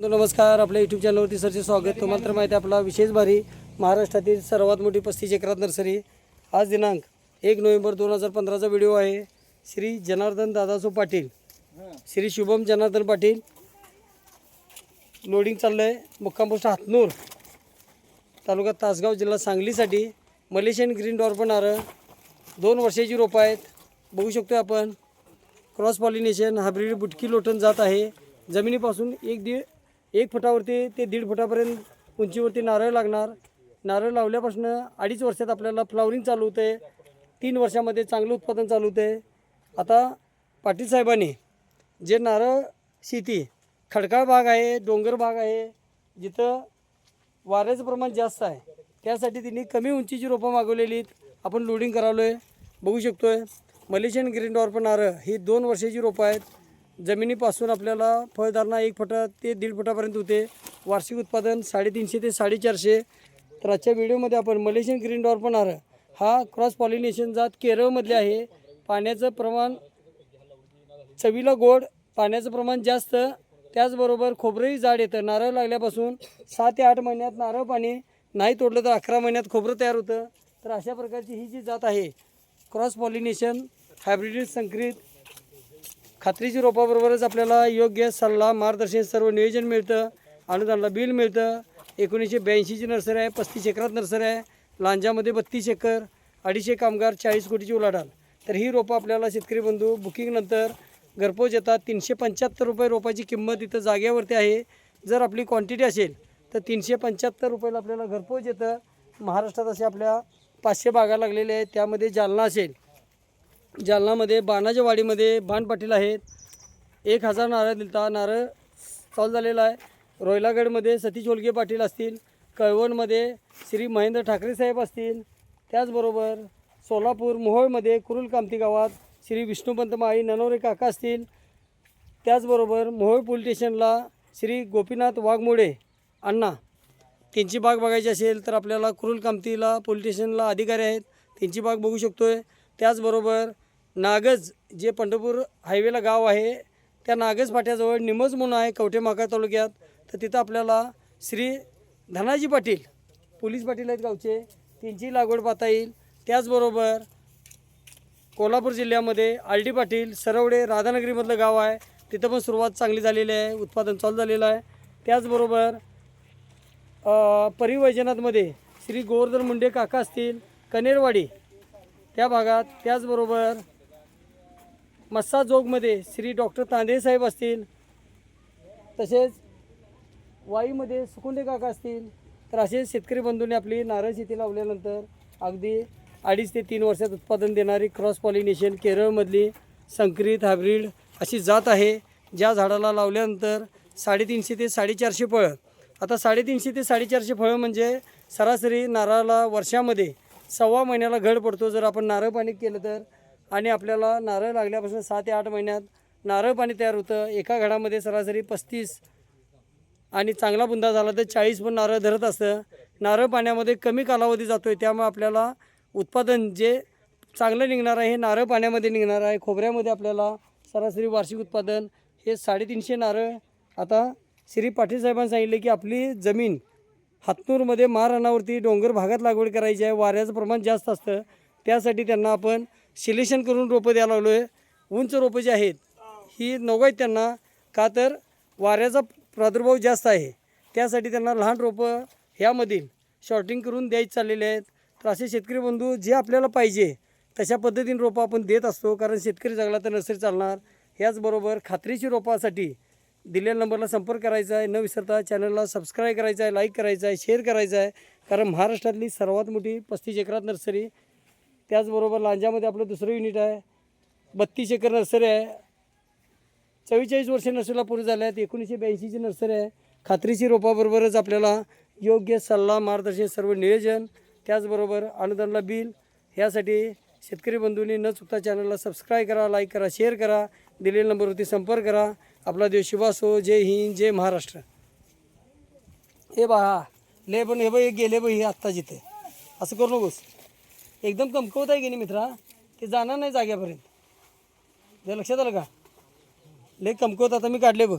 नमस्कार. आपल्या यूट्यूब चॅनलवरती सरचे स्वागत. तुम्हाला तर माहिती आहे आपला विशेष भारी महाराष्ट्रातील सर्वात मोठी पस्तीस एकरात नर्सरी. आज दिनांक एक नोव्हेंबर दोन हजार पंधराचा व्हिडिओ आहे. श्री जनार्दन दादासो पाटील. श्री शुभम जनार्दन पाटील. लोडिंग चाललं आहे मुक्काम पोस्ट हातनूर. तालुका तासगाव जिल्हा सांगलीसाठी मलेशियन ग्रीन डॉर्पण नारळ दोन वर्षाची रोपं आहेत. बघू शकतो आपण. क्रॉस पॉलिनेशन हायब्रिड बुटकी लोटन जात आहे. जमिनीपासून एक दीड एक फुटावरती ते दीड फुटापर्यंत उंचीवरती नारळ लागणार. नारळ लावल्यापासून अडीच वर्षात आपल्याला फ्लावरिंग चालू होते. तीन वर्षामध्ये चांगलं उत्पादन चालू होते. आता पाटील साहेबांनी जे नारळ शेती खडकाळ भाग आहे डोंगर भाग आहे जिथं वाऱ्याचं प्रमाण जास्त आहे त्यासाठी त्यांनी कमी उंचीची रोपं मागवलेली आहेत आपण लोडिंग करावलो आहे बघू शकतो आहे मलेशियन ग्रीन डॉर्प नारळ ही दोन वर्षाची रोपं आहेत. जमिनीपासून आपल्याला फळधारणा एक फुटा ते दीड फुटापर्यंत होते. वार्षिक उत्पादन साडेतीनशे ते साडेचारशे. तर आजच्या व्हिडिओमध्ये आपण मलेशियन ग्रीन डॉर्प नारळ हा क्रॉस पॉलिनेशन जात केरळमधले आहे. पाण्याचं प्रमाण चवीला गोड पाण्याचं प्रमाण जास्त. त्याचबरोबर खोबरंही जाड येतं. नारळ लागल्यापासून सहा ते आठ महिन्यात नारळ पाणी नाही तोडलं तर अकरा महिन्यात खोबरं तयार होतं. तर अशा प्रकारची ही जी जात आहे क्रॉस पॉलिनेशन हायब्रिड संकरित खात्रीची रोपाबरोबरच आपल्याला योग्य सल्ला मार्गदर्शन सर्व नियोजन मिळतं अनुदानला बिल मिळतं. एकोणीसशे ब्याऐंशीची नर्सरी आहे पस्तीस एकरात नर्सरी आहे लांजामध्ये बत्तीस एकर अडीचशे कामगार चाळीस कोटीची उलाढाल. तर ही रोपं आपल्याला शेतकरी बंधू बुकिंगनंतर घरपोच येतात. तीनशे पंच्याहत्तर रुपये रोपाची किंमत इथं जागेवरती आहे. जर आपली क्वांटिटी असेल तर तीनशे पंच्याहत्तर रुपयाला आपल्याला घरपोच येतं. महाराष्ट्रात असे आपल्या पाचशे बागा लागलेले आहेत. त्यामध्ये जालना असेल जालनामध्ये बाणाच्या वाडीमध्ये बाण पाटील आहेत. एक हजार नारळ दिलता. नारळ चालू झालेला आहे. रोयलागडमध्ये सतीश ओलगे पाटील असतील. कळवणमध्ये श्री महेंद्र ठाकरे साहेब असतील. त्याचबरोबर सोलापूर मोहोळमध्ये कुरुल कामती गावात श्री विष्णुपंत माई ननवरे काका असतील. त्याचबरोबर मोहोळ पोलीस स्टेशनला श्री गोपीनाथ वाघमोडे अण्णा. त्यांची बाग बघायची असेल तर आपल्याला कुरुल कामतीला पोलीस स्टेशनला अधिकारी आहेत. त्यांची बाग बघू शकतो आहे त्याचबरोबर नागज जे पंढरपूर हायवेला गाव आहे त्या नागज फाट्याजवळ निमज म्हणून आहे कवठेमाका तालुक्यात. तर तिथं आपल्याला श्री धनाजी पाटील पोलीस पाटील आहेत गावचे त्यांची लागवड पाहता येईल. त्याचबरोबर कोल्हापूर जिल्ह्यामध्ये आलडी पाटील सरवडे राधानगरीमधलं गाव आहे. तिथं पण सुरुवात चांगली झालेली आहे उत्पादन चालू झालेलं आहे. त्याचबरोबर परिवैजनातमध्ये श्री गोवर्धन मुंडे काका असतील कनेरवाडी त्या भागात त्याचबरोबर मस्सा जोगमध्ये श्री डॉक्टर तांदे साहेब असतील तसेच वाईमध्ये सुकुंडे काका असतील तर असे शेतकरी बंधूंनी आपली नारळ शेती लावल्यानंतर अगदी अडीच ते तीन वर्षात उत्पादन देणारी क्रॉस पॉलिनेशन केरळमधली संकरित हायब्रिड अशी जात आहे ज्या झाडाला लावल्यानंतर साडेतीनशे ते साडेचारशे फळं. आता साडेतीनशे ते साडेचारशे फळं म्हणजे सरासरी नारळाला वर्षामध्ये सव्वा महिन्याला घड पडतो. जर आपण नारळ पाणी केलं तर. आणि आपल्याला नारळ लागल्यापासून सहा ते आठ महिन्यात नारळ पाणी तयार होतं. एका घडामध्ये सरासरी पस्तीस आणि चांगला बुंदा झाला तर चाळीस पण नारळ धरत असतं. नारळ पाण्यामध्ये कमी कालावधी जातो आहे त्यामुळे आपल्याला उत्पादन जे चांगलं निघणार आहे हे नारळ पाण्यामध्ये निघणार आहे. खोबऱ्यामध्ये आपल्याला सरासरी वार्षिक उत्पादन हे साडेतीनशे नारळ. आता श्री पाटील साहेबांनी सांगितले की आपली जमीन हातनूरमध्ये महाराणावरती डोंगर भागात लागवड करायची आहे. वाऱ्याचं प्रमाण जास्त असतं. त्यासाठी त्यांना आपण सिलेक्शन करून रोपं द्यायला लागलो आहे उंच रोपं जी आहेत ही नको त्यांना. का तर वाऱ्याचा प्रादुर्भाव जास्त आहे. त्यासाठी त्यांना लहान रोपं ह्यामधील शॉर्टिंग करून द्यायचे चाललेले आहेत. तर असे शेतकरी बंधू जे आपल्याला पाहिजे तशा पद्धतीने रोपं आपण देत असतो. कारण शेतकरी जगला तर नर्सरी चालणार. ह्याचबरोबर खात्रीची रोपासाठी दिलेल्या नंबरला संपर्क करायचा आहे. न विसरता चॅनलला सबस्क्राईब करायचं आहे लाईक करायचं आहे शेअर करायचं आहे. कारण महाराष्ट्रातली सर्वात मोठी पस्तीस एकरात नर्सरी त्याचबरोबर लांजामध्ये आपलं दुसरं युनिट आहे. बत्तीस एकर नर्सरी आहे. चव्वेचाळीस वर्ष नर्सरीला पूर्ण झाल्या आहेत. एकोणीसशे ब्याऐंशीची नर्सरी आहे. खात्रीची रोपाबरोबरच आपल्याला योग्य सल्ला मार्गदर्शन सर्व नियोजन त्याचबरोबर अनुदानला बिल ह्यासाठी शेतकरी बंधूंनी न चुकता चॅनलला सबस्क्राईब करा लाईक करा शेअर करा दिलेल्या नंबरवरती संपर्क करा. आपला देव शुभास हो जय हिंद जय महाराष्ट्र. हे बा हा ले पण हे बघ हे गेले बघ हे आत्ता जिथे. असं करू नकोस. एकदम कमकवत आहे की नाही मित्रा? ते जाणार नाही जाग्यापर्यंत हे लक्षात आलं का? ले कमकवत आता मी काढले बघ.